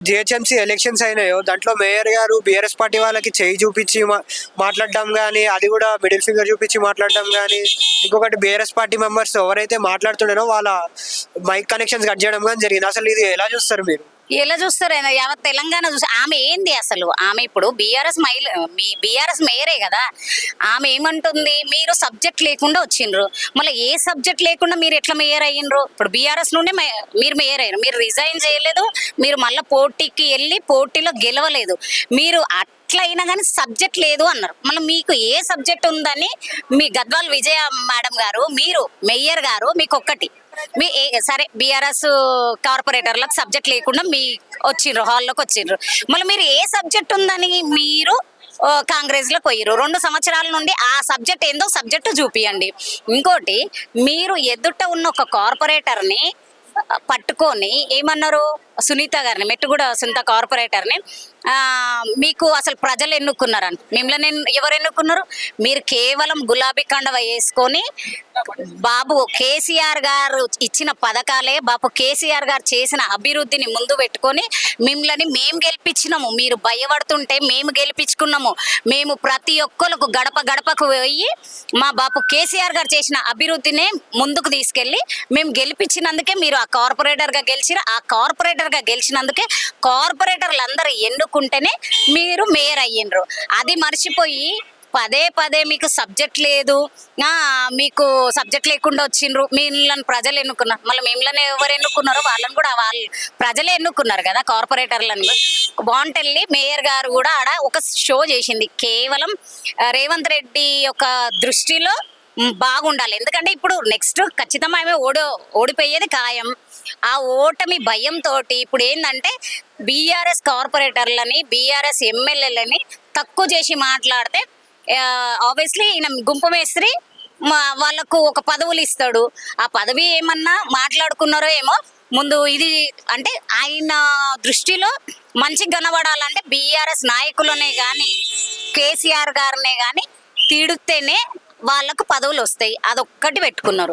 GHMC elections అయినాయో దాంట్లో mayor గారు BRS party వాళ్ళకి చేయి చూపించి మాట్లాడడం కానీ అది కూడా మిడిల్ ఫింగర్ చూపించి మాట్లాడడం కానీ ఇంకొకటి బీఆర్ఎస్ పార్టీ మెంబర్స్ ఎవరైతే మాట్లాడుతున్నారో వాళ్ళ మైక్ కనెక్షన్స్ కట్ చేయడం కానీ జరిగింది. అసలు ఇది ఎలా చూస్తారు మీరు? ఎలా చూస్తారు? యావత్ తెలంగాణ చూసి ఆమె ఏంది అసలు? ఆమె ఇప్పుడు బీఆర్ఎస్ మైల్ మీ బీఆర్ఎస్ మేయరే కదా. ఆమె ఏమంటుంది? మీరు సబ్జెక్ట్ లేకుండా వచ్చిండ్రు. మళ్ళీ ఏ సబ్జెక్ట్ లేకుండా మీరు ఎట్లా మేయర్ అయ్యిండ్రు? ఇప్పుడు బీఆర్ఎస్ నుండి మే- మీరు మేయర్ అయ్యారు. మీరు రిజైన్ చేయలేదు. మీరు మళ్ళీ పోటీకి వెళ్ళి పోటీలో గెలవలేదు. మీరు అట్లా అయినా కానీ సబ్జెక్ట్ లేదు అన్నారు. మళ్ళీ మీకు ఏ సబ్జెక్ట్ ఉందని మీ గద్వాల్ విజయ మేడం గారు మీరు మేయర్ గారు మీకు ఒక్కటి మీ ఏ- సరే బీఆర్ఎస్ కార్పొరేటర్లకు సబ్జెక్ట్ లేకుండా మీ వచ్చిండ్రు హాల్లోకి వచ్చిండ్రు మళ్ళీ మీరు ఏ సబ్జెక్ట్ ఉందని మీరు కాంగ్రెస్ కాంగ్రెస్లో పోయిర్రు? రెండు సంవత్సరాల నుండి ఆ సబ్జెక్ట్ ఏందో సబ్జెక్టు చూపియండి. ఇంకోటి మీరు ఎదుట ఉన్న ఒక కార్పొరేటర్ని పట్టుకొని ఏమన్నారు? సునీత గారిని మెట్టుగూడ సునీత కార్పొరేటర్ని. మీకు అసలు ప్రజలు ఎన్నుకున్నారని. మిమ్మల్ని ఎవరు ఎన్నుకున్నారు? మీరు కేవలం గులాబీ కండవ వేసుకొని బాబు కేసీఆర్ గారు ఇచ్చిన పథకాలే బాబు కేసీఆర్ గారు చేసిన అభివృద్ధిని ముందు పెట్టుకొని మిమ్మల్ని మేము గెలిపించినాము. మీరు భయపడుతుంటే మేము గెలిపించుకున్నాము. మేము ప్రతి ఒక్కరికి గడప గడపకు పోయి మా బాపు కేసీఆర్ గారు చేసిన అభివృద్ధినే ముందుకు తీసుకెళ్ళి మేము గెలిపించినందుకే మీరు ఆ కార్పొరేటర్గా గెలిచిరు ఆ కార్పొరేటర్ గా గెలిచినందుకే కార్పొరేటర్లు అందరూ ఎన్నుకుంటేనే మీరు మేయర్ అయ్యిండ్రు. అది మర్చిపోయి పదే పదే మీకు సబ్జెక్ట్ లేదు మీకు సబ్జెక్ట్ లేకుండా వచ్చిండ్రు. మిమ్మల్ని ప్రజలు ఎన్నుకున్నారు. మళ్ళీ మిమ్మల్ని ఎవరు ఎన్నుకున్నారో వాళ్ళని కూడా వాళ్ళు ప్రజలే ఎన్నుకున్నారు కదా కార్పొరేటర్లను. బాగుంటెళ్ళి మేయర్ గారు కూడా ఆడ ఒక షో చేసింది. కేవలం రేవంత్ రెడ్డి యొక్క దృష్టిలో బాగుండాలి. ఎందుకంటే ఇప్పుడు నెక్స్ట్ ఖచ్చితంగా ఆమె ఓడి ఓడిపోయేది ఖాయం. ఆ ఓటమి భయంతో ఇప్పుడు ఏంటంటే బీఆర్ఎస్ కార్పొరేటర్లని బీఆర్ఎస్ ఎమ్మెల్యేలని తక్కువ చేసి మాట్లాడితే ఆబ్వియస్లీ ఈయన గుంపు మేస్త్రి మా- వాళ్ళకు ఒక పదవులు ఇస్తాడు. ఆ పదవి ఏమన్నా మాట్లాడుకున్నారో ఏమో ముందు ఇది అంటే ఆయన దృష్టిలో మంచి కనబడాలంటే బీఆర్ఎస్ నాయకులనే కానీ కేసీఆర్ గారినే కానీ తిడితేనే వాళ్ళకు పదవులు వస్తాయి. అదొక్కటి పెట్టుకున్నారు.